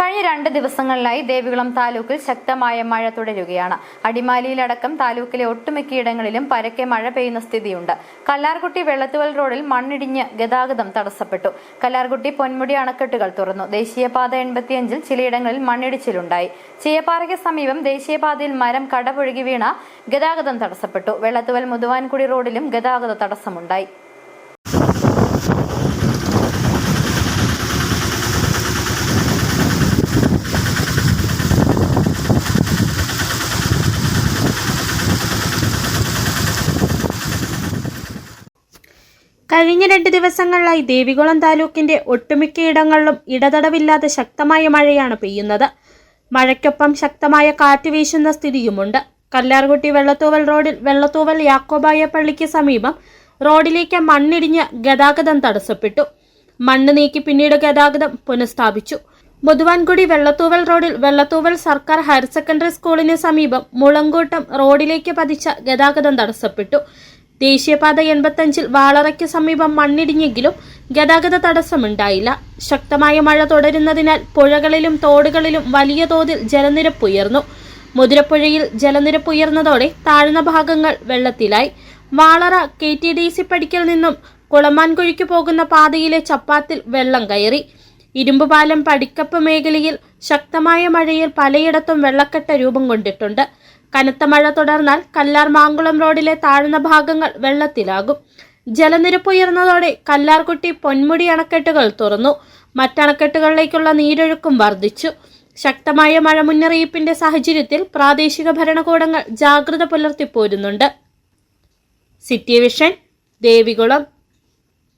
കഴിഞ്ഞ രണ്ട് ദിവസങ്ങളിലായി ദേവികുളം താലൂക്കിൽ ശക്തമായ മഴ തുടരുകയാണ്. അടിമാലിയിലടക്കം താലൂക്കിലെ ഒട്ടുമിക്കയിടങ്ങളിലും പരക്കെ മഴ പെയ്യുന്ന സ്ഥിതിയുണ്ട്. കല്ലാർകുട്ടി വെള്ളത്തുവൽ റോഡിൽ മണ്ണിടിഞ്ഞ് ഗതാഗതം തടസ്സപ്പെട്ടു. കല്ലാർകുട്ടി പൊന്മുടി അണക്കെട്ടുകൾ തുറന്നു. ദേശീയപാത എൺപത്തിയഞ്ചിൽ ചിലയിടങ്ങളിൽ മണ്ണിടിച്ചിലുണ്ടായി. ചീയപ്പാറയ്ക്ക് സമീപം ദേശീയപാതയിൽ മരം കടപുഴകി വീണ ഗതാഗതം തടസ്സപ്പെട്ടു. വെള്ളത്തുവൽ മുതുവാൻകുടി റോഡിലും ഗതാഗത തടസ്സമുണ്ടായി. കഴിഞ്ഞ രണ്ട് ദിവസങ്ങളിലായി ദേവികുളം താലൂക്കിന്റെ ഒട്ടുമിക്ക ഇടങ്ങളിലും ഇടതടവില്ലാതെ ശക്തമായ മഴയാണ് പെയ്യുന്നത്. മഴയ്ക്കൊപ്പം ശക്തമായ കാറ്റ് വീശുന്ന സ്ഥിതിയുമുണ്ട്. കല്ലാർകുട്ടി വെള്ളത്തൂവൽ റോഡിൽ വെള്ളത്തൂവൽ യാക്കോബായ പള്ളിക്ക് സമീപം റോഡിലേക്ക് മണ്ണിടിഞ്ഞ് ഗതാഗതം തടസ്സപ്പെട്ടു. മണ്ണ് നീക്കി പിന്നീട് ഗതാഗതം പുനഃസ്ഥാപിച്ചു. മുതുവാൻകുടി വെള്ളത്തൂവൽ റോഡിൽ വെള്ളത്തൂവൽ സർക്കാർ ഹയർ സെക്കൻഡറി സ്കൂളിന് സമീപം മുളങ്കൂട്ടം റോഡിലേക്ക് പതിച്ച ഗതാഗതം തടസ്സപ്പെട്ടു. ദേശീയപാത എൺപത്തഞ്ചിൽ വാളറയ്ക്ക് സമീപം മണ്ണിടിഞ്ഞെങ്കിലും ഗതാഗത തടസ്സമുണ്ടായില്ല. ശക്തമായ മഴ തുടരുന്നതിനാൽ പുഴകളിലും തോടുകളിലും വലിയ തോതിൽ ജലനിരപ്പ് ഉയർന്നു. മുതിരപ്പുഴയിൽ ജലനിരപ്പ് ഉയർന്നതോടെ താഴ്ന്ന ഭാഗങ്ങൾ വെള്ളത്തിലായി. Valara K T D C പടിക്കൽ നിന്നും കുളമാൻകുഴിക്ക് പോകുന്ന പാതയിലെ ചപ്പാത്തിൽ വെള്ളം കയറി. ഇരുമ്പുപാലം പടിക്കപ്പ് മേഖലയിൽ ശക്തമായ മഴയിൽ പലയിടത്തും വെള്ളക്കെട്ട രൂപം കൊണ്ടിട്ടുണ്ട്. കനത്ത മഴ തുടർന്നാൽ കല്ലാർ മാങ്കുളം റോഡിലെ താഴ്ന്ന ഭാഗങ്ങൾ വെള്ളത്തിലാകും. ജലനിരപ്പ് ഉയർന്നതോടെ കല്ലാർകുട്ടി പൊന്മുടി അണക്കെട്ടുകൾ തുറന്നു. മറ്റണക്കെട്ടുകളിലേക്കുള്ള നീരൊഴുക്കും വർദ്ധിച്ചു. ശക്തമായ മഴ മുന്നറിയിപ്പിന്റെ സാഹചര്യത്തിൽ പ്രാദേശിക ഭരണകൂടങ്ങൾ ജാഗ്രത പുലർത്തിപ്പോരുന്നുണ്ട് സിറ്റി വിഷൻ ദേവികുളം.